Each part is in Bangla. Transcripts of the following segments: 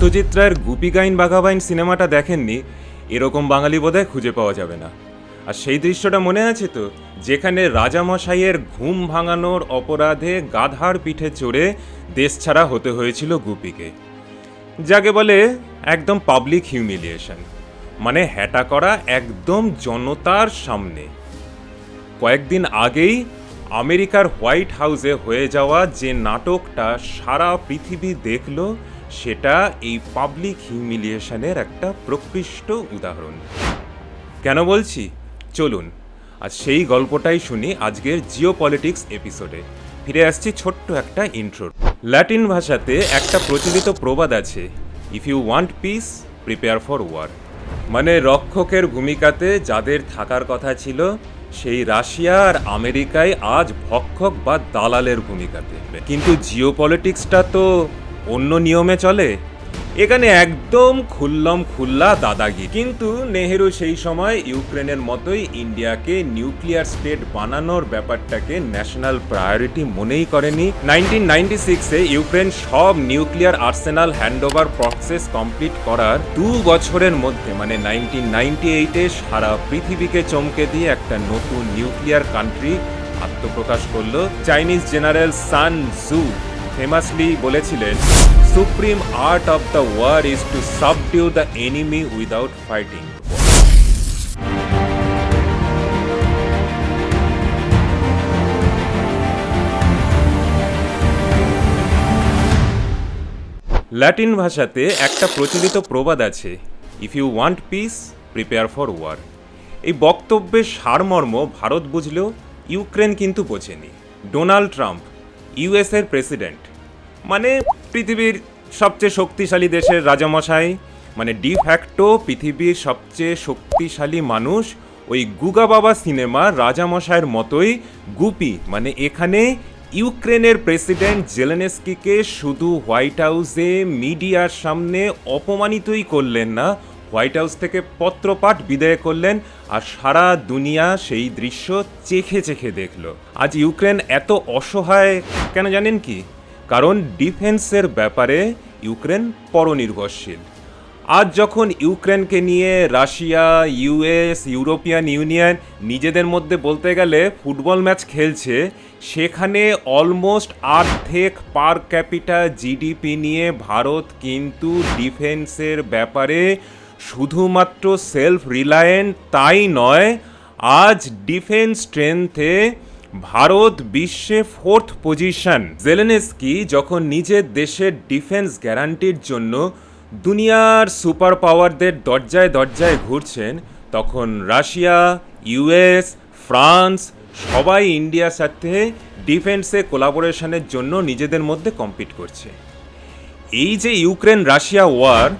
সত্যজিৎ রায়ের গুপি গাইন বাঘাবাইন সিনেমাটা দেখেননি, এরকম বাঙালি বোধহয় খুঁজে পাওয়া যাবে না। আর সেই দৃশ্যটা মনে আছে তো? যেখানে রাজামশাইয়ের ঘুম ভাঙানোর অপরাধে গাধার পিঠে চড়ে দেশ ছাড়া হতে হয়েছিল গুপিকে। যাকে বলে একদম পাবলিক হিউমিলিয়েশন মানে হ্যাটা করা একদম জনতার সামনে। কয়েকদিন আগেই আমেরিকার হোয়াইট হাউসে হয়ে যাওয়া যে নাটকটা সারা পৃথিবী দেখল সেটা এই পাবলিক হিউমিলিয়েশনের একটা প্রকৃষ্ট উদাহরণ। কেন বলছি? চলুন আর সেই গল্পটাই শুনি আজকের জিও পলিটিক্স এপিসোডে ফিরে আসছি ছোট্ট একটা ইন্ট্রো ল্যাটিন ভাষাতে একটা প্রচলিত প্রবাদ আছে if you want peace prepare for war মানে রক্ষকের ভূমিকাতে যাদের থাকার কথা ছিল, সেই রাশিয়া আর আমেরিকায় আজ ভক্ষক বা দালালের ভূমিকাতে। কিন্তু জিও পলিটিক্সটা তো অন্য নিয়মে চলে? এখানে একদম খুল্লম খুল্লা দাদাগি কিন্তু নেহেরু সেই সময় ইউক্রেনের মতোই ইন্ডিয়াকে নিউক্লিয়ার স্টেট বানানোর ব্যাপারটাকে ন্যাশনাল প্রায়োরিটি মনেই করেনি। নাইনটিন নাইনটি সিক্সে ইউক্রেন সব nuclear arsenal handover process complete করার দু বছরের মধ্যে মানে নাইনটিন নাইনটি এইটে সারা পৃথিবীকে চমকে দিয়ে একটা নতুন নিউক্লিয়ার কান্ট্রি আত্মপ্রকাশ করল Chinese general Sun Tzu famously বলেছিলেন supreme art of the war is to subdue the enemy without fighting Latin ভাষাতে একটা প্রচলিত প্রবাদ আছে if you want peace prepare for war এই বক্তব্যের সারমর্ম ভারত বুঝলেও ইউক্রেন কিন্তু বোঝেনি। ডোনাল্ড ট্রাম্প ইউএসের প্রেসিডেন্ট মানে পৃথিবীর সবচেয়ে শক্তিশালী দেশের রাজামশাই মানে ডি ফ্যাক্টো পৃথিবীর সবচেয়ে শক্তিশালী মানুষ ওই গুগা বাবা সিনেমা রাজামশাইয়ের মতোই গুপি মানে এখানে ইউক্রেনের প্রেসিডেন্ট জেলেনেস্কিকে শুধু হোয়াইট হাউসে মিডিয়ার সামনে অপমানিতই করলেন না হোয়াইট হাউস থেকে পত্রপাঠ বিদায় করলেন আর সারা দুনিয়া সেই দৃশ্য চেখে চেখে দেখল। আজ ইউক্রেন এত অসহায়, কেন জানেন কি? কারণ ডিফেন্সের ব্যাপারে ইউক্রেন পরনির্ভরশীল। আজ যখন ইউক্রেনকে নিয়ে রাশিয়া ইউএস ইউরোপিয়ান ইউনিয়ন নিজেদের মধ্যে বলতে গেলে ফুটবল ম্যাচ খেলছে, সেখানে অলমোস্ট আর্ধেক পার ক্যাপিটা জিডিপি নিয়ে ভারত কিন্তু ডিফেন্সের ব্যাপারে শুধুমাত্র সেলফ রিলায়েন্ট তাই নয়, আজ ডিফেন্স স্ট্রেংথে ভারত বিশ্বে ফোর্থ পজিশন জেলেনেস্কি যখন নিজের দেশের ডিফেন্স গ্যারান্টির জন্য দুনিয়ার সুপার পাওয়ারদের দরজায় দরজায় ঘুরছেন, তখন রাশিয়া ইউএস ফ্রান্স সবাই ইন্ডিয়ার সাথে ডিফেন্সে কোলাবোরেশনের জন্য নিজেদের মধ্যে কম্পিট করছে। এই যে ইউক্রেন রাশিয়া ওয়ার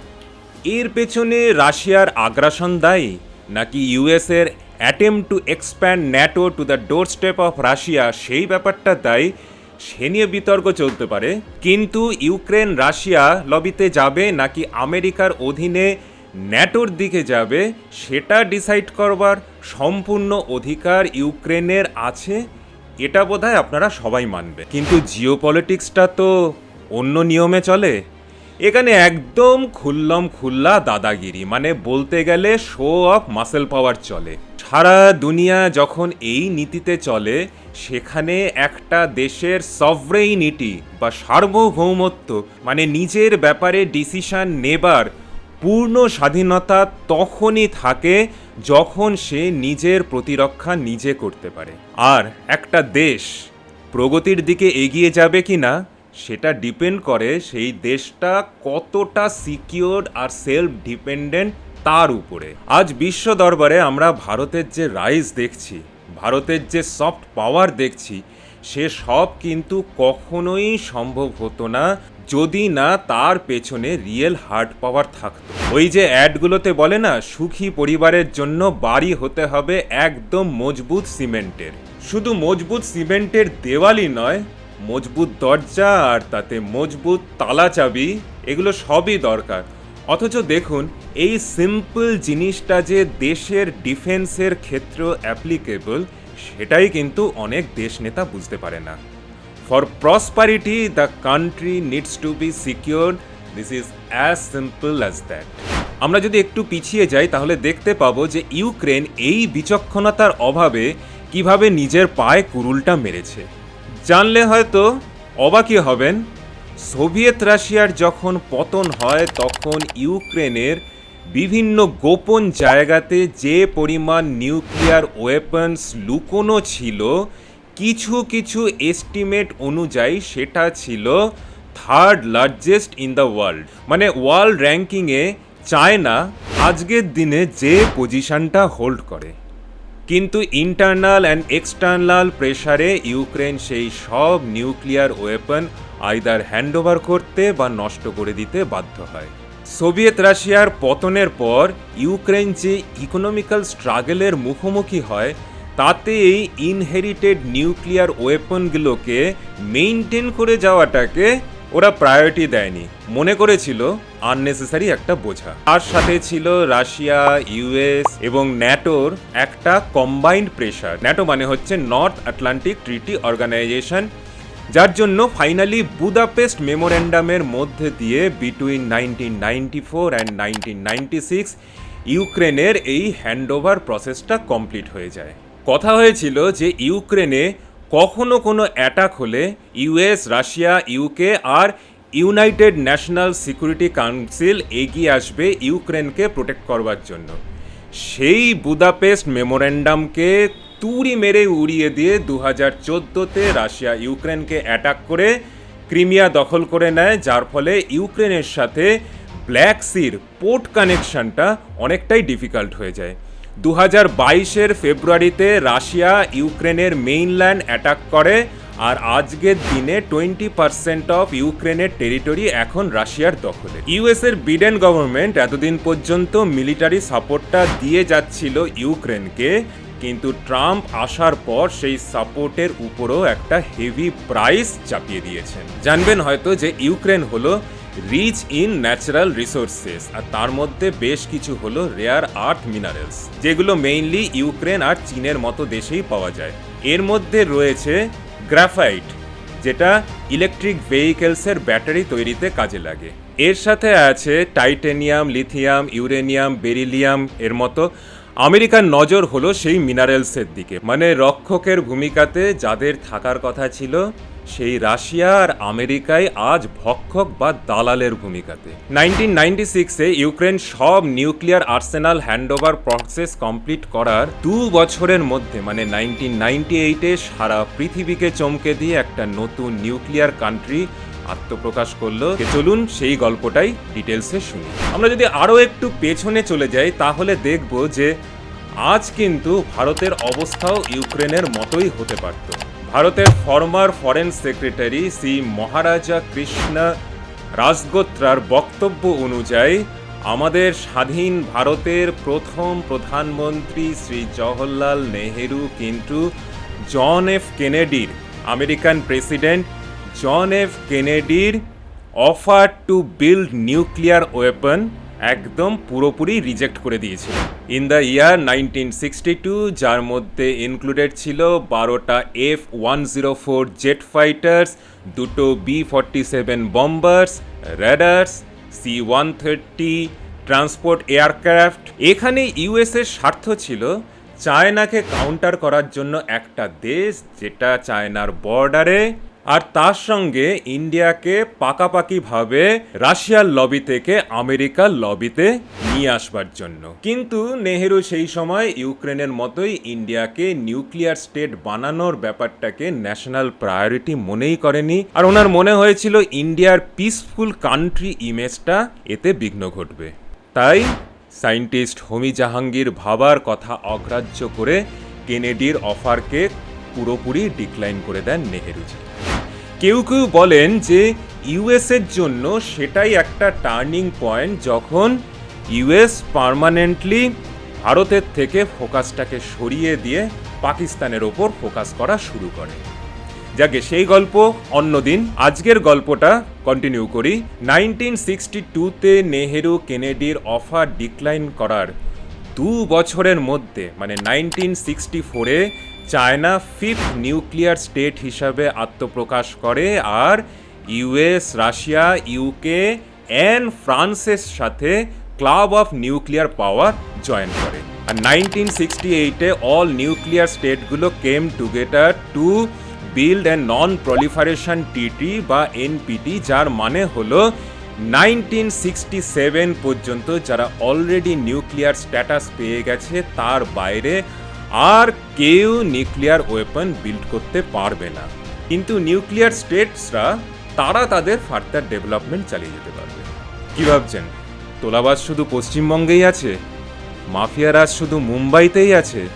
এর পেছনে রাশিয়ার আগ্রাসন দায়ী, নাকি ইউএসের attempt to expand NATO to the doorstep of Russia সেই ব্যাপারটা দায়ী, সে নিয়ে বিতর্ক চলতে পারে। কিন্তু ইউক্রেন রাশিয়া লবিতে যাবে নাকি আমেরিকার অধীনে ন্যাটোর দিকে যাবে, সেটা ডিসাইড করবার সম্পূর্ণ অধিকার ইউক্রেনের আছে, এটা বোধহয় আপনারা সবাই মানবে। কিন্তু জিও তো অন্য নিয়মে চলে। এখানে একদম খুল্লম খুল্লা দাদাগিরি মানে বলতে গেলে শো অফ মাসেল পাওয়ার চলে। সারা দুনিয়া যখন এই নীতিতে চলে, সেখানে একটা দেশের সভরেইনিটি বা সার্বভৌমত্ব মানে নিজের ব্যাপারে ডিসিশন নেবার পূর্ণ স্বাধীনতা তখনই থাকে যখন সে নিজের প্রতিরক্ষা নিজে করতে পারে। আর একটা দেশ প্রগতির দিকে এগিয়ে যাবে কি না সেটা ডিপেন্ড করে সেই দেশটা কতটা সিকিওর আর সেলফ ডিপেন্ডেন্ট তার উপরে। আজ বিশ্ব দরবারে আমরা ভারতের যে রাইজ দেখছি, ভারতের যে সফট পাওয়ার দেখছি, সে সব কিন্তু কখনোই সম্ভব হতো না যদি না তার পেছনে রিয়েল হার্ড পাওয়ার থাকতো। ওই যে অ্যাডগুলোতে বলে না, সুখী পরিবারের জন্য বাড়ি হতে হবে একদম মজবুত সিমেন্টের শুধু মজবুত সিমেন্টের দেওয়ালই নয় মজবুত দরজা আর তাতে মজবুত তালা চাবি, এগুলো সবই দরকার। অথচ দেখুন, এই সিম্পল জিনিসটা যে দেশের ডিফেন্সের ক্ষেত্র অ্যাপ্লিকেবল সেটাই কিন্তু অনেক দেশ নেতা বুঝতে পারে না। For prosperity the country needs to be secured this is as simple as that আমরা যদি একটু পিছিয়ে যাই, তাহলে দেখতে পাবো যে ইউক্রেন এই বিচক্ষণতার অভাবে কীভাবে নিজের পায়ে কুরুলটা মেরেছে। জানলে হয়তো অবাকই হবেন, সোভিয়েত রাশিয়ার যখন পতন হয়, তখন ইউক্রেনের বিভিন্ন গোপন জায়গাতে যে পরিমাণ নিউক্লিয়ার ওয়েপন্স লুকোনো ছিল, কিছু কিছু এস্টিমেট অনুযায়ী সেটা ছিল third largest in the world মানে ওয়ার্ল্ড র্যাঙ্কিংয়ে চায়না আজকের দিনে যে পজিশনটা হোল্ড করে। কিন্তু ইন্টারনাল অ্যান্ড এক্সটার্নাল প্রেসারে ইউক্রেন সেই সব নিউক্লিয়ার ওয়েপন আইদার হ্যান্ডওভার করতে বা নষ্ট করে দিতে বাধ্য হয়। সোভিয়েত রাশিয়ার পতনের পর ইউক্রেন যে ইকোনমিক্যাল স্ট্রাগলের মুখোমুখি হয়, তাতে এই ইনহেরিটেড নিউক্লিয়ার ওয়েপনগুলোকে মেইনটেন করে যাওয়াটাকে ওরা প্রায়োরিটি দেয়নি। মনে করেছিল আননেসেসারি একটা বোঝা। তার সাথে ছিল রাশিয়া ইউএস এবং ন্যাটোর একটা কম্বাইন্ড প্রেশার ন্যাটো মানে হচ্ছে নর্থ আটলান্টিক ট্রিটি অর্গানাইজেশন যার জন্য ফাইনালি বুদাপেস্ট মেমোরেন্ডামের মধ্যে দিয়ে between nineteen ninety four and nineteen ninety six ইউক্রেনের এই হ্যান্ডওভার প্রসেসটা কমপ্লিট হয়ে যায়। কথা হয়েছিল যে ইউক্রেনে কখনো কোনো অ্যাটাক হলে ইউএস, রাশিয়া, ইউকে আর ইউনাইটেড ন্যাশনাল সিকিউরিটি কাউন্সিল এগিয়ে আসবে ইউক্রেনকে প্রোটেক্ট করবার জন্য। সেই বুদাপেস্ট মেমোরেন্ডামকে তুড়ি মেরে উড়িয়ে দিয়ে দু হাজার চোদ্দোতে রাশিয়া ইউক্রেনকে অ্যাটাক করে ক্রিমিয়া দখল করে নেয়, যার ফলে ইউক্রেনের সাথে ব্ল্যাক সির পোর্ট কানেকশনটা অনেকটাই ডিফিকাল্ট হয়ে যায়। দু হাজার বাইশের ফেব্রুয়ারিতে রাশিয়া ইউক্রেনের মেইনল্যান্ড অ্যাটাক করে আর আজকের দিনে টোয়েন্টি পার্সেন্ট অফ ইউক্রেনের টেরিটরি এখন রাশিয়ার দখলে। ইউএস এর বিডেন গভর্নমেন্ট এতদিন পর্যন্ত মিলিটারি সাপোর্টটা দিয়ে যাচ্ছিল ইউক্রেনকে, কিন্তু ট্রাম্প আসার পর সেই সাপোর্টের উপরও একটা হেভি প্রাইস চাপিয়ে দিয়েছেন। জানবেন হয়তো যে ইউক্রেন হলো রিচ ইন ন্যাচারাল রিসোর্সেস আর তার মধ্যে বেশ কিছু হলো রেয়ার আর্থ মিনারেলস যেগুলো মেইনলি ইউক্রেন আর চীনের মতো দেশেই পাওয়া যায়। এর মধ্যে রয়েছে গ্রাফাইট যেটা ইলেকট্রিক ভেহিকেলসের ব্যাটারি তৈরিতে কাজে লাগে। এর সাথে আছে টাইটেনিয়াম লিথিয়াম ইউরেনিয়াম বেরিলিয়াম এর মতো। আমেরিকার নজর হলো সেই মিনারেলসের দিকে। মানে রক্ষকের ভূমিকাতে যাদের থাকার কথা ছিল সেই রাশিয়া আর আমেরিকায় আজ ভক্ষক বা দালালের ভূমিকাতে। নাইনটিন নাইনটি সিক্সে ইউক্রেন সব nuclear arsenal handover process complete করার দু বছরের মধ্যে মানে নাইনটিন নাইনটি এইটে সারা পৃথিবীকে চমকে দিয়ে একটা নতুন নিউক্লিয়ার কান্ট্রি আত্মপ্রকাশ করল। চলুন সেই গল্পটাই ডিটেলসে শুনি। আমরা যদি আরও একটু পেছনে চলে যাই, তাহলে দেখব যে আজ কিন্তু ভারতের অবস্থাও ইউক্রেনের মতোই হতে পারত। ভারতের former foreign secretary Shri Maharaja Krishna রাজগোত্রার বক্তব্য অনুযায়ী, আমাদের স্বাধীন ভারতের প্রথম প্রধানমন্ত্রী শ্রী জওহরলাল নেহেরু কিন্তু জন এফ কেনেডির, American president John F কেনেডির offer to build nuclear weapon একদম পুরোপুরি রিজেক্ট করে দিয়েছিল। In the year nineteen sixty two যার মধ্যে ইনক্লুডেড ছিল বারোটা F one zero four jet fighters দুটো B forty seven bombers raiders C one thirty transport aircraft এখানে ইউএসের স্বার্থ ছিল চায়নাকে কাউন্টার করার জন্য একটা দেশ, যেটা চায়নার বর্ডারে আর তার সঙ্গে ইন্ডিয়াকে পাকাপাকিভাবে রাশিয়ার লবি থেকে আমেরিকার লবিতে নিয়ে আসবার জন্য। কিন্তু নেহেরু সেই সময় ইউক্রেনের মতোই ইন্ডিয়াকে নিউক্লিয়ার স্টেট বানানোর ব্যাপারটাকে ন্যাশনাল প্রায়োরিটি মনেই করেনি। আর ওনার মনে হয়েছিল ইন্ডিয়ার পিসফুল কান্ট্রি ইমেজটা এতে বিঘ্ন ঘটবে। তাই সায়েন্টিস্ট হোমি জাহাঙ্গীর ভাবার কথা অগ্রাহ্য করে কেনেডির অফারকে পুরোপুরি ডিক্লাইন করে দেন নেহেরুজি। কেউ কেউ বলেন যে ইউএসের জন্য সেটাই একটা টার্নিং পয়েন্ট যখন ইউএস পার্মানেন্টলি ভারতের থেকে ফোকাসটাকে সরিয়ে দিয়ে পাকিস্তানের ওপর ফোকাস করা শুরু করে। যাকে সেই গল্প, অন্যদিন আজকের গল্পটা কন্টিনিউ করি। নাইনটিন সিক্সটি টুতে নেহেরু কেনেডির অফার ডিক্লাইন করার দু বছরের মধ্যে মানে নাইনটিন সিক্সটি ফোরে চায়না ফিফথ নিউক্লিয়ার স্টেট হিসাবে আত্মপ্রকাশ করে আর ইউএস, রাশিয়া, ইউকে অ্যান্ড ফ্রান্সের সাথে club of nuclear power join করে। আর নাইনটিন সিক্সটি এইটে all nuclear স্টেটগুলো came together to build and non proliferation TT বা এনপিটি যার মানে হলো নাইনটিন সিক্সটি সেভেন পর্যন্ত যারা অলরেডি নিউক্লিয়ার স্ট্যাটাস পেয়ে গেছে, তার বাইরে আর কেউ নিউক্লিয়ার ওয়েপন বিল্ড করতে পারবে না। কিন্তু নিউক্লিয়ার স্টেটসরা, তারা তাদের ফার্দার ডেভেলপমেন্ট চালিয়ে যেতে পারবে। কী ভাবছেন? তোলাবাজ শুধু পশ্চিমবঙ্গেই আছে? মাফিয়ারাজ শুধু মুম্বাইতেই আছে?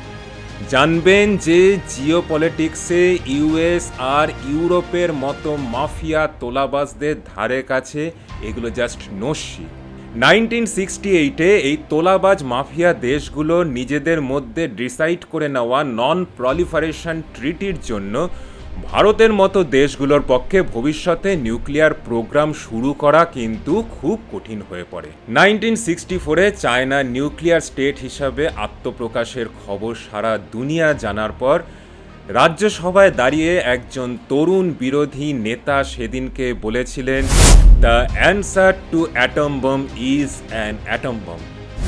জানবেন যে জিও পলিটিক্সে ইউএস আর ইউরোপের মতো মাফিয়া তোলাবাজদের ধারে কাছে এগুলো জাস্ট নস্যি। নাইনটিন সিক্সটি এইটে এই তোলাবাজ মাফিয়া দেশগুলো নিজেদের মধ্যে ডিসাইড করে নেওয়া নন প্রলিফারেশন ট্রিটির জন্য ভারতের মতো দেশগুলোর পক্ষে ভবিষ্যতে নিউক্লিয়ার প্রোগ্রাম শুরু করা কিন্তু খুব কঠিন হয়ে পড়ে। নাইনটিন সিক্সটি ফোরে চায়না নিউক্লিয়ার স্টেট হিসাবে আত্মপ্রকাশের খবর সারা দুনিয়া জানার পর রাজ্যসভায় দাঁড়িয়ে একজন তরুণ বিরোধী নেতা সেদিনকে বলেছিলেন the answer to atom bomb is an atom bomb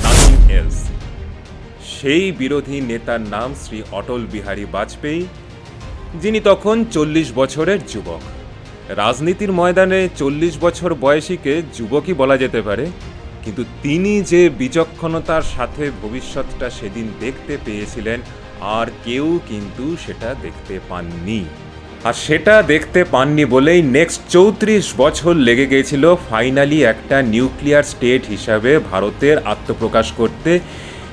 nothing else সেই বিরোধী নেতার নাম শ্রী অটল বিহারী বাজপেয়ী, যিনি তখন চল্লিশ বছরের যুবক। রাজনীতির ময়দানে চল্লিশ বছর বয়সীকে যুবকই বলা যেতে পারে, কিন্তু তিনি যে বিচক্ষণতার সাথে ভবিষ্যৎটা সেদিন দেখতে পেয়েছিলেন আর কেউ কিন্তু সেটা দেখতে পাননি। আর সেটা দেখতে পাননি বলেই নেক্সট চৌত্রিশ বছর লেগে গিয়েছিল ফাইনালি একটা নিউক্লিয়ার স্টেট হিসাবে ভারতের আত্মপ্রকাশ করতে।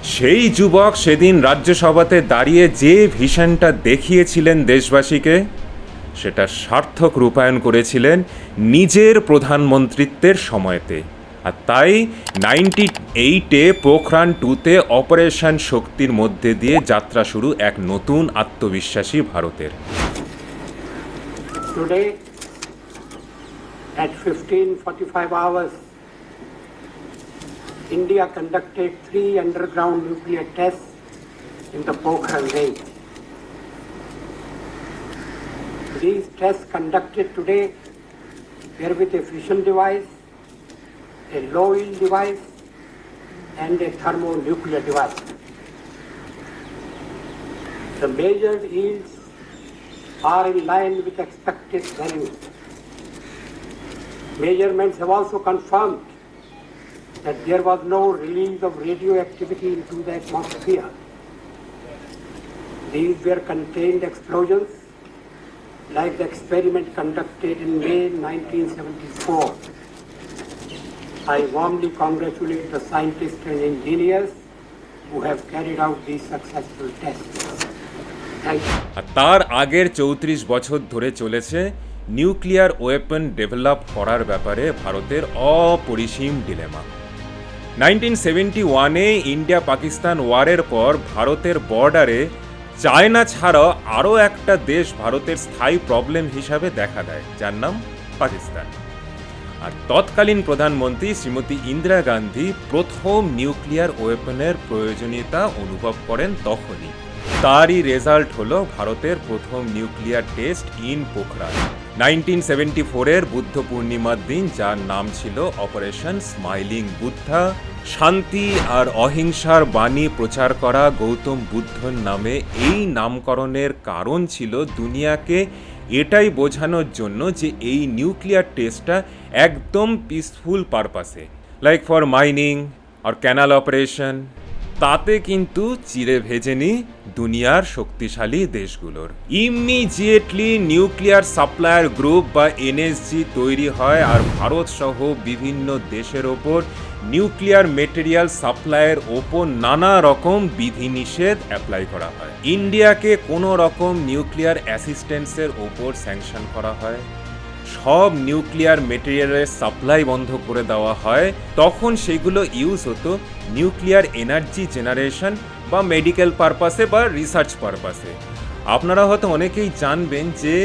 সেই যুবক সেদিন রাজ্যসভাতে দাঁড়িয়ে যে ভিশনটা দেখিয়েছিলেন দেশবাসীকে, সেটা সার্থক রূপায়ণ করেছিলেন নিজের প্রধানমন্ত্রিত্বের সময়তে। আর তাই নাইনটি এইটে পোখরান টুতে অপারেশন শক্তির মধ্যে দিয়ে যাত্রা শুরু এক নতুন আত্মবিশ্বাসী ভারতের Today, at 15:45 hours, India conducted three underground nuclear tests in the Pokhran range. These tests conducted today were with a fission device, a low yield device, and a thermonuclear device. The measured yields are in line with expected values. Measurements have also confirmed that there was no release of radioactivity into the atmosphere. These were contained explosions like the experiment conducted in May 1974. I warmly congratulate the scientists and engineers who have carried out these successful tests. তার আগের চৌত্রিশ বছর ধরে চলেছে নিউক্লিয়ার ওয়েপন ডেভেলপ করার ব্যাপারে ভারতের অপরিসীম ডিলেমা। নাইনটিন সেভেন্টি ওয়ানে ইন্ডিয়া পাকিস্তান ওয়ারের পর ভারতের বর্ডারে চায়না ছাড়াও আরও একটা দেশ ভারতের স্থায়ী প্রবলেম হিসাবে দেখা দেয়, যার নাম পাকিস্তান। আর তৎকালীন প্রধানমন্ত্রী শ্রীমতী ইন্দিরা গান্ধী প্রথম নিউক্লিয়ার ওয়েপনের প্রয়োজনীয়তা অনুভব করেন তখনই। তারই রেজাল্ট হলো ভারতের প্রথম nuclear test in Pokhran nineteen seventy ফোরের বুদ্ধ পূর্ণিমার দিন, যার নাম ছিল অপারেশন স্মাইলিং বুদ্ধা, শান্তি আর অহিংসার বাণী প্রচার করা গৌতম বুদ্ধর নামে এই নামকরণের কারণ ছিল দুনিয়াকে এটাই বোঝানোর জন্য যে এই নিউক্লিয়ার টেস্টটা একদম পিসফুল পারপাসে লাইক ফর মাইনিং আর ক্যানাল অপারেশন তাতে কিন্তু চিরে ভেজেনি দুনিয়ার শক্তিশালী দেশগুলোর। ইমিডিয়েটলি নিউক্লিয়ার সাপ্লায়ার গ্রুপ বা এনএসজি তৈরি হয় আর ভারত সহ বিভিন্ন দেশের ওপর নিউক্লিয়ার মেটেরিয়াল সাপ্লাইয়ের ওপর নানা রকম বিধিনিষেধ অ্যাপ্লাই করা হয়। ইন্ডিয়াকে কোনো রকম নিউক্লিয়ার অ্যাসিস্ট্যান্সের ওপর স্যাংশন করা হয়। সব নিউক্লিয়ার মেটেরিয়ালের সাপ্লাই বন্ধ করে দেওয়া হয়, তখন সেগুলো ইউজ হতো নিউক্লিয়ার এনার্জি জেনারেশন বা মেডিকেল পারপাসে বা রিসার্চ পারপাসে। আপনারা হয়তো অনেকেই জানবেন যে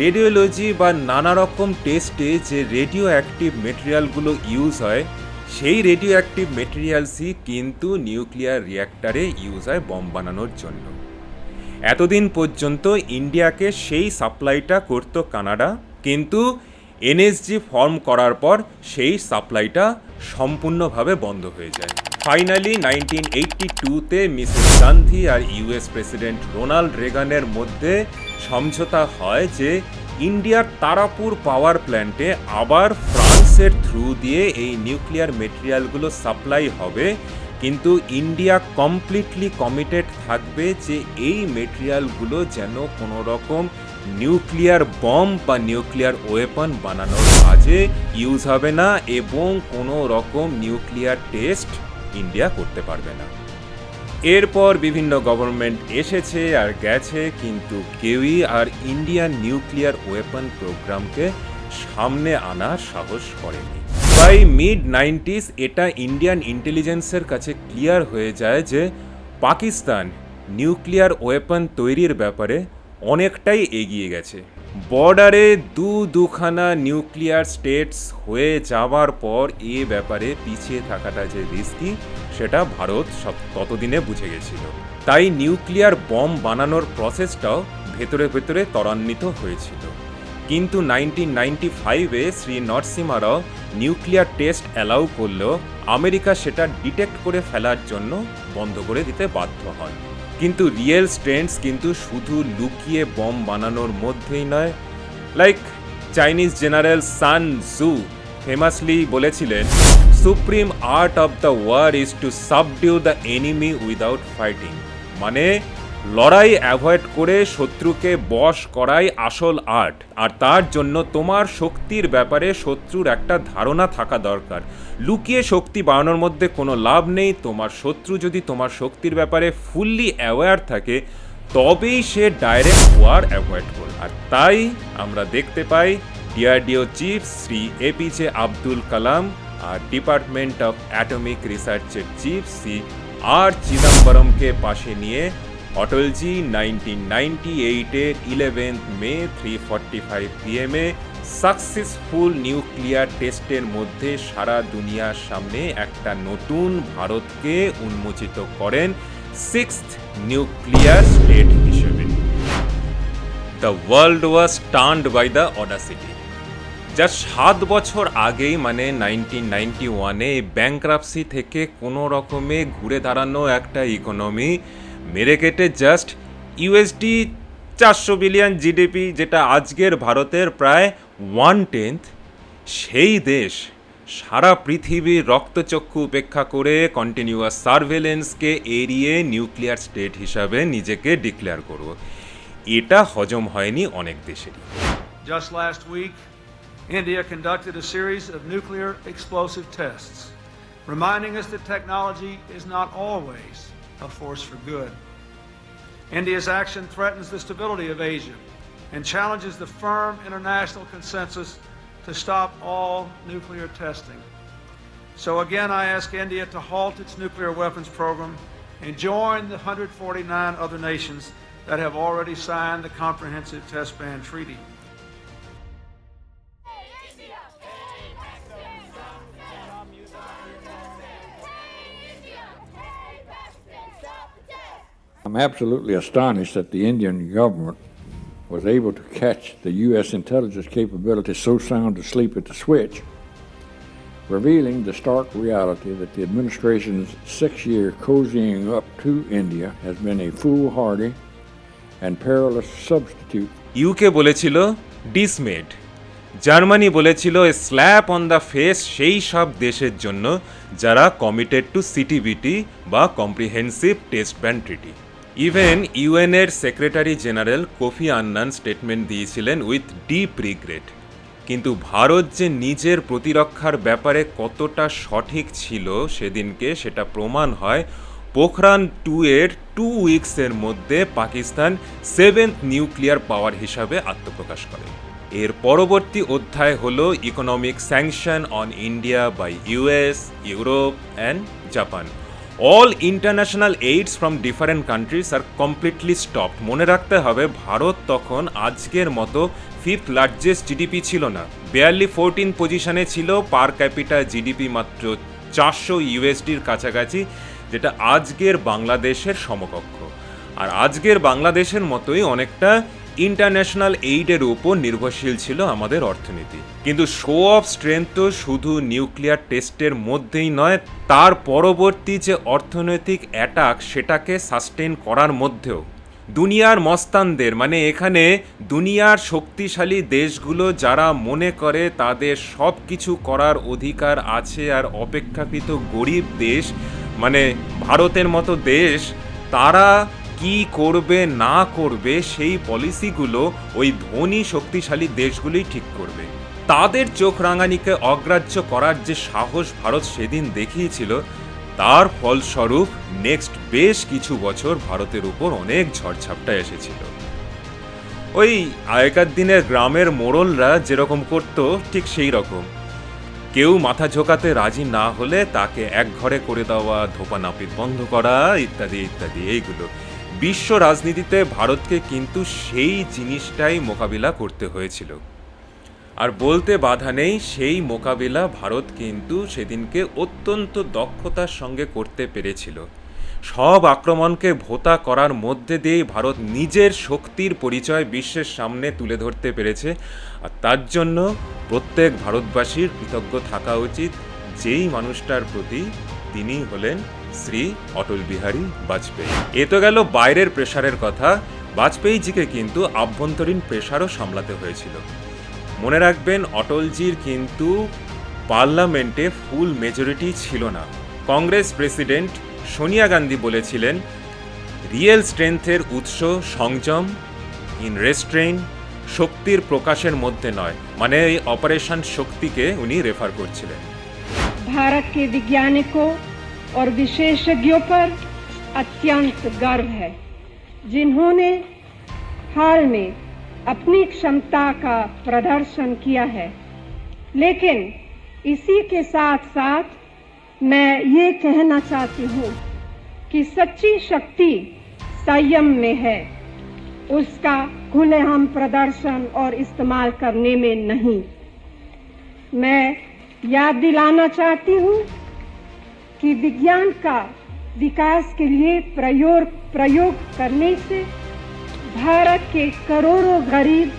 রেডিওলজি বা নানা রকম টেস্টে যে রেডিও অ্যাক্টিভ মেটেরিয়ালগুলো ইউজ হয়, সেই রেডিও অ্যাক্টিভ মেটেরিয়ালসই কিন্তু নিউক্লিয়ার রিয়্যাক্টারে ইউজ হয় বম বানানোর জন্য। এতদিন পর্যন্ত ইন্ডিয়াকে সেই সাপ্লাইটা করতো কানাডা কিন্তু এনএসজি ফর্ম করার পর সেই সাপ্লাইটা সম্পূর্ণভাবে বন্ধ হয়ে যায়। ফাইনালি নাইনটিন এইটটি টুতে মিসেস গান্ধী আর ইউএস প্রেসিডেন্ট রোনাল্ড রেগানের মধ্যে সমঝোতা হয় যে ইন্ডিয়ার তারাপুর পাওয়ার প্ল্যান্টে আবার ফ্রান্সের থ্রু দিয়ে এই নিউক্লিয়ার মেটেরিয়ালগুলো সাপ্লাই হবে। কিন্তু ইন্ডিয়া কমপ্লিটলি কমিটেড থাকবে যে এই মেটেরিয়ালগুলো যেন কোনো রকম নিউক্লিয়ার বম বা নিউক্লিয়ার ওয়েপন বানানোর কাজে ইউজ হবে না এবং কোনো রকম নিউক্লিয়ার টেস্ট ইন্ডিয়া করতে পারবে না। এরপর বিভিন্ন গভর্নমেন্ট এসেছে আর গেছে, কিন্তু কেউই আর ইন্ডিয়ান নিউক্লিয়ার ওয়েপন প্রোগ্রামকে সামনে আনার সাহস করেনি। তাই মিড নাইনটিস এটা ইন্ডিয়ান ইন্টেলিজেন্সের কাছে ক্লিয়ার হয়ে যায় যে পাকিস্তান নিউক্লিয়ার ওয়েপন তৈরির ব্যাপারে অনেকটাই এগিয়ে গেছে। বর্ডারে দু দুখানা নিউক্লিয়ার স্টেটস হয়ে যাওয়ার পর এ ব্যাপারে পিছিয়ে থাকাটা যে রিস্কি সেটা ভারত সব ততদিনে বুঝে গেছিল। তাই নিউক্লিয়ার বম বানানোর প্রসেসটাও ভেতরে ভেতরে ত্বরান্বিত হয়েছিল। কিন্তু নাইনটিন নাইনটি ফাইভে Shri Narasimha Rao nuclear test allow করলেও আমেরিকা সেটা ডিটেক্ট করে ফেলার জন্য বন্ধ করে দিতে বাধ্য হন। কিন্তু রিয়েল স্ট্রেন্ডস কিন্তু শুধু লুকিয়ে বম বানানোর মধ্যেই নয়। Like Chinese general Sun Tzu famously বলেছিলেন supreme art of the war is to subdue the enemy without fighting মানে লড়াই অ্যাভয়েড করে শত্রুকে বশ করাই আসল আর্ট। আর তার জন্য তোমার শক্তির ব্যাপারে শত্রুর একটা ধারণা থাকা দরকার। লুকিয়ে শক্তি বাড়ানোর মধ্যে কোনো লাভ নেই। তোমার শত্রু যদি তোমার শক্তির ব্যাপারে ফুললি অ্যাওয়্যার থাকে, তবেই সে ডাইরেক্ট ওয়ার অ্যাভয়েড করে আর তাই আমরা দেখতে পাই DRDO chief Shri APJ Abdul Kalam R department of atomic রিসার্চের চিফ শ্রী আর চিদম্বরমকে পাশে নিয়ে অটলজি নাইনটিন নাইনটি এইটের eleventh May three forty five পিএমে successful nuclear টেস্টের মধ্যে সারা দুনিয়ার সামনে একটা নতুন ভারতকে উন্মোচিত করেন সিক্স নিউক্লিয়ার স্টেট হিসেবে। The world was turned by the audacity যা সাত বছর আগেই মানে নাইনটিন নাইনটি ওয়ানে ব্যাংক্রাপসি থেকে কোনো রকমে ঘুরে দাঁড়ানো একটা ইকোনমি মেরে কেটে জাস্ট ইউএসডি চারশো বিলিয়ন জিডিপি যেটা আজকের ভারতের প্রায় ওয়ান টেন্থ সেই দেশ সারা পৃথিবীর রক্তচক্ষু উপেক্ষা করে কন্টিনিউয়াস সার্ভেলেন্সকে এড়িয়ে নিউক্লিয়ার স্টেট হিসাবে নিজেকে ডিক্লেয়ার করব। এটা হজম হয়নি অনেক দেশেরই। Just last week, India conducted a series of nuclear explosive tests, reminding us that technology is not always a force for good. India's action threatens the stability of Asia and challenges the firm international consensus to stop all nuclear testing. So again, I ask India to halt its nuclear weapons program and join the 149 other nations that have already signed the Comprehensive Test Ban Treaty. I'm absolutely astonished that the Indian government was able to catch the U.S. intelligence capability so sound asleep at the switch, revealing the stark reality that the administration's six year cozying up to India has been a foolhardy and perilous substitute UK বলেছিল ডিসমেড জার্মানি বলেছিল স্ল্যাপ অন দ্য ফেস সেই সব দেশের জন্য যারা কমিটেড টু সিটিবিটি বা কম্প্রিহেন্সিভ টেস্ট ব্যান ট্রিটি even ইউএনের secretary general Kofi Annan statement দিয়েছিলেন উইথ ডিপ রিগ্রেট কিন্তু ভারত যে নিজের প্রতিরক্ষার ব্যাপারে কতটা সঠিক ছিল সেদিনকে সেটা প্রমাণ হয় পোখরান টু এর টু উইকসের মধ্যে পাকিস্তান সেভেন্থ নিউক্লিয়ার পাওয়ার হিসাবে আত্মপ্রকাশ করে। এর পরবর্তী অধ্যায় হল economic sanction on India by US Europe and Japan all international aids from different countries R completely stop মনে রাখতে হবে, ভারত তখন আজকের মতো ফিফথ লার্জেস্ট জিডিপি ছিল না। বেয়ারলি ফোরটিন পজিশনে ছিল পার ক্যাপিটা জিডিপি মাত্র চারশো ইউএসডির কাছাকাছি, যেটা আজকের বাংলাদেশের সমকক্ষ। আর আজকের বাংলাদেশের মতোই অনেকটা ইন্টারন্যাশনাল এইডের উপর নির্ভরশীল ছিল আমাদের অর্থনীতি। কিন্তু শো অফ স্ট্রেংথ তো শুধু নিউক্লিয়ার টেস্টের মধ্যেই নয়, তার পরবর্তী যে অর্থনৈতিক অ্যাটাক সেটাকে সাস্টেন করার মধ্যেও। দুনিয়ার মস্তানদের মানে এখানে দুনিয়ার শক্তিশালী দেশগুলো যারা মনে করে তাদের সব কিছু করার অধিকার আছে আর অপেক্ষাকৃত গরিব দেশ মানে ভারতের মতো দেশ, তারা কি করবে, না করবে, সেই পলিসিগুলো ওই ধনী শক্তিশালী দেশগুলোই ঠিক করবে। তাদের চোখ রাঙানিকে অগ্রাহ্য করার যে সাহস ভারত সেদিন দেখিয়েছিল, তার ফলস্বরূপ নেক্সট বেশ কিছু বছর ভারতের উপর অনেক ঝড়ঝাপটা এসেছিল। ওই আগেকার দিনের গ্রামের মোড়লরা যেরকম করতো, ঠিক সেই রকম। কেউ মাথা ঝোকাতে রাজি না হলে তাকে এক ঘরে করে দেওয়া, ধোপা নাপিত বন্ধ করা, ইত্যাদি ইত্যাদি, এইগুলো। বিশ্ব রাজনীতিতে ভারতকে কিন্তু সেই জিনিসটাই মোকাবিলা করতে হয়েছিল। আর বলতে বাধা নেই, সেই মোকাবিলা ভারত কিন্তু সেদিনকে অত্যন্ত দক্ষতার সঙ্গে করতে পেরেছিল। সব আক্রমণকে ভোতা করার মধ্যে দিয়েই ভারত নিজের শক্তির পরিচয় বিশ্বের সামনে তুলে ধরতে পেরেছে। আর তার জন্য প্রত্যেক ভারতবাসীর কৃতজ্ঞ থাকা উচিত, যেই মানুষটার প্রতি তিনি হলেন শ্রী অটল বিহারী বাজপেয়ী এ তো গেল বাইরের প্রেশারের কথা বাজপেয়ীজিকে কিন্তু আভ্যন্তরীণ প্রেশারও সামলাতে হয়েছিল মনে রাখবেন অটলজির কিন্তু পার্লামেন্টে ফুল মেজরিটি ছিল না কংগ্রেস প্রেসিডেন্ট সোনিয়া গান্ধী বলেছিলেন রিয়েল স্ট্রেংথের উৎস সংযম ইন রেস্ট্রেইন শক্তির প্রকাশের মধ্যে নয় মানে এই অপারেশন শক্তিকে উনি রেফার করছিলেন भारत के वैज्ञानिकों और विशेषज्ञों पर अत्यंत गर्व है, जिन्होंने हाल में अपनी क्षमता का प्रदर्शन किया है। लेकिन इसी के साथ साथ मैं ये कहना चाहती हूँ कि सच्ची शक्ति संयम में है। उसका खुलेआम प्रदर्शन और इस्तेमाल करने में नहीं। मैं याद दिलाना चाहती हूँ कि विज्ञान का विकास के लिए प्रयोग प्रयोग करने से भारत के करोड़ों गरीब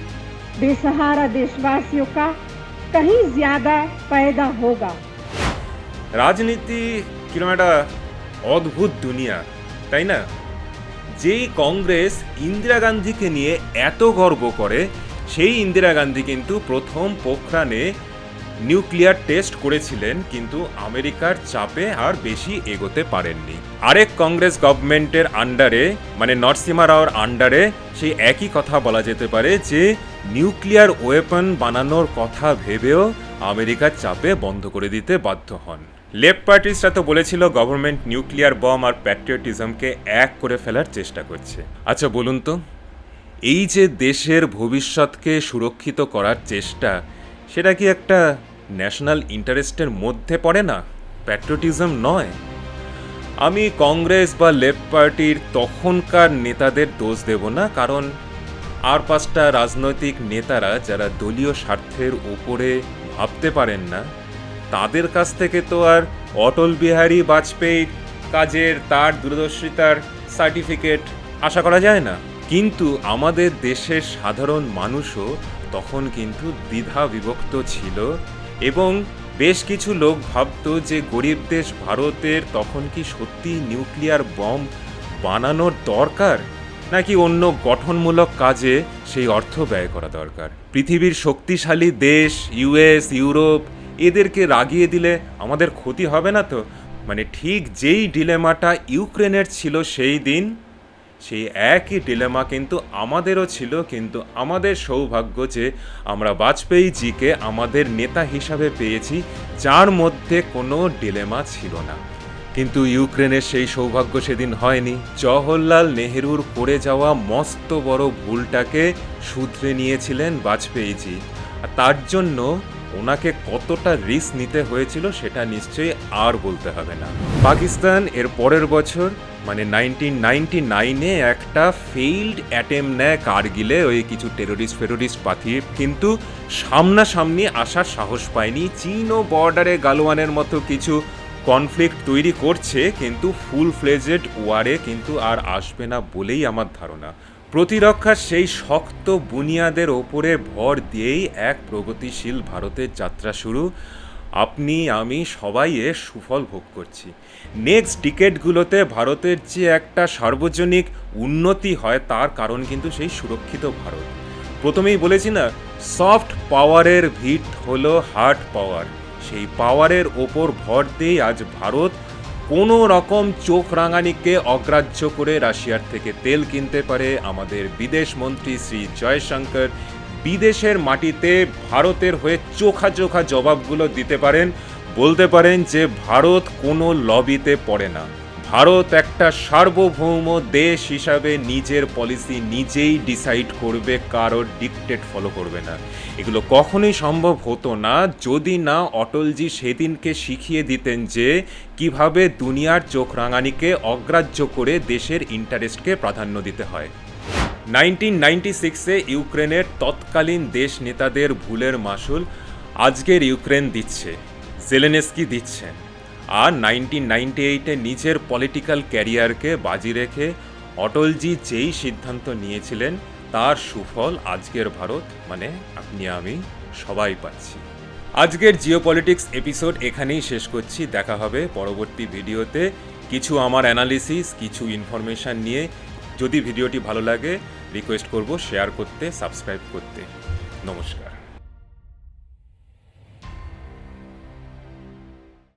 बेसहारा देशवासियों का कहीं ज्यादा पैदा होगा রাজনীতি কিরম একটা অদ্ভুত দুনিয়া তাই না যেই কংগ্রেস ইন্দিরা গান্ধীকে নিয়ে এত গর্ব করে সেই ইন্দিরা গান্ধী কিন্তু প্রথম পোখরানে নিউক্লিয়ার টেস্ট করেছিলেন, কিন্তু আমেরিকার চাপে আর বেশি এগোতে পারেননি। আরেক কংগ্রেস গভর্নমেন্টের আন্ডারে মানে নরসিমা রাওর আন্ডারে, সেই একই কথা বলা যেতে পারে যে, নিউক্লিয়ার ওয়েপন বানানোর কথা ভেবেও আমেরিকার চাপে বন্ধ করে দিতে বাধ্য হন। লেফট পার্টিসরা তো বলেছিল, গভর্নমেন্ট নিউক্লিয়ার বম আর প্যাট্রিয়টিজমকে এক করে ফেলার চেষ্টা করছে। আচ্ছা বলুন তো, এই যে দেশের ভবিষ্যৎকে সুরক্ষিত করার চেষ্টা সেটা কি একটা ন্যাশনাল ইন্টারেস্টের মধ্যে পড়ে না? প্যাট্রোটিজম নয়। আমি কংগ্রেস বা লেফট পার্টির তখনকার নেতাদের দোষ দেব না, কারণ আর পাঁচটা রাজনৈতিক নেতারা যারা দলীয় স্বার্থের ওপরে ভাবতে পারেন না, তাদের কাছ থেকে তো আর অটল বিহারী বাজপেয়ীর কাজের তার দূরদর্শিতার সার্টিফিকেট আশা করা যায় না। কিন্তু আমাদের দেশের সাধারণ মানুষও তখন কিন্তু দ্বিধা বিভক্ত ছিল এবং বেশ কিছু লোক ভাবতো যে গরিব দেশ ভারতের তখন কি সত্যি নিউক্লিয়ার বম বানানোর দরকার, নাকি অন্য গঠনমূলক কাজে সেই অর্থ ব্যয় করা দরকার? পৃথিবীর শক্তিশালী দেশ ইউএস ইউরোপ, এদেরকে রাগিয়ে দিলে আমাদের ক্ষতি হবে না তো? মানে ঠিক যেই ডিলেমাটা ইউক্রেনের ছিল সেই দিন সেই একই ডিলেমা কিন্তু আমাদেরও ছিল, কিন্তু আমাদের সৌভাগ্য যে আমরা বাজপেয়ী বাজপেয়ীজিকে আমাদের নেতা হিসাবে পেয়েছি, যার মধ্যে কোনো ডিলেমা ছিল না। কিন্তু ইউক্রেনের সেই সৌভাগ্য সেদিন হয়নি। জওহরলাল নেহেরুর করে যাওয়া মস্ত বড় ভুলটাকে শুধরে নিয়েছিলেন বাজপেয়ীজি আর তার জন্য ওনাকে কতটা রিস্ক নিতে হয়েছিল সেটা নিশ্চয়ই আর বলতে হবে না। পাকিস্তান এর পরের বছর মানে নাইনটিন নাইনটি নাইনে একটা ফেইল্ড অ্যাটেম নেয় কারগিলে ওই কিছু টেরোরিস্ট ফেরোরিস্ট পাঠিয়ে। কিন্তু সামনাসামনি আসার সাহস পায়নি। চীন ও বর্ডারে গালোয়ানের মতো কিছু কনফ্লিক্ট তৈরি করছে, কিন্তু ফুল ফ্লেজেড ওয়ারে কিন্তু আর আসবে না বলেই আমার ধারণা। প্রতিরক্ষার সেই শক্ত বুনিয়াদের ওপরে ভর দিয়েই এক প্রগতিশীল ভারতের যাত্রা শুরু। আপনি, আমি সবাই এর সুফল ভোগ করছি। নেক্সট ডিকেটগুলোতে ভারতের যে একটা সার্বজনিক উন্নতি হয়, তার কারণ কিন্তু সেই সুরক্ষিত ভারত। প্রথমেই বলেছি না সফট পাওয়ারের ভিট হলো হার্ড পাওয়ার সেই পাওয়ারের ওপর ভর দিয়েই আজ ভারত কোনো রকম চোখ রাঙানিকে অগ্রাহ্য করে রাশিয়ার থেকে তেল কিনতে পারে। আমাদের বিদেশ মন্ত্রী শ্রী জয়শঙ্কর বিদেশের মাটিতে ভারতের হয়ে চোখা চোখা জবাবগুলো দিতে পারেন, বলতে পারেন যে ভারত কোনো লবিতে পড়ে না। ভারত একটা সার্বভৌম দেশ হিসাবে নিজের পলিসি নিজেই ডিসাইড করবে কারোর ডিকটেট ফলো করবে না। এগুলো কখনোই সম্ভব হতো না, যদি না অটলজি সেদিনকে শিখিয়ে দিতেন যে কীভাবে দুনিয়ার চোখ রাঙানিকে অগ্রাহ্য করে দেশের ইন্টারেস্টকে প্রাধান্য দিতে হয়। নাইনটিন নাইনটি সিক্সে ইউক্রেনের তৎকালীন দেশ নেতাদের ভুলের মাসুল আজকের ইউক্রেন দিচ্ছে, জেলেনেস্কি দিচ্ছেন। আর নাইনটিন নাইনটি এইটে নিজের পলিটিক্যাল ক্যারিয়ারকে বাজি রেখে অটলজি যেই সিদ্ধান্ত নিয়েছিলেন, তার সুফল আজকের ভারত মানে আপনি আমি, সবাই পাচ্ছি। আজকের জিওপলিটিক্স এপিসোড এখানেই শেষ করছি। দেখা হবে পরবর্তী ভিডিওতে। কিছু আমার অ্যানালিসিস, কিছু ইনফরমেশান নিয়ে যদি ভিডিওটি ভালো লাগে রিকোয়েস্ট করব শেয়ার করতে সাবস্ক্রাইব করতে। নমস্কার।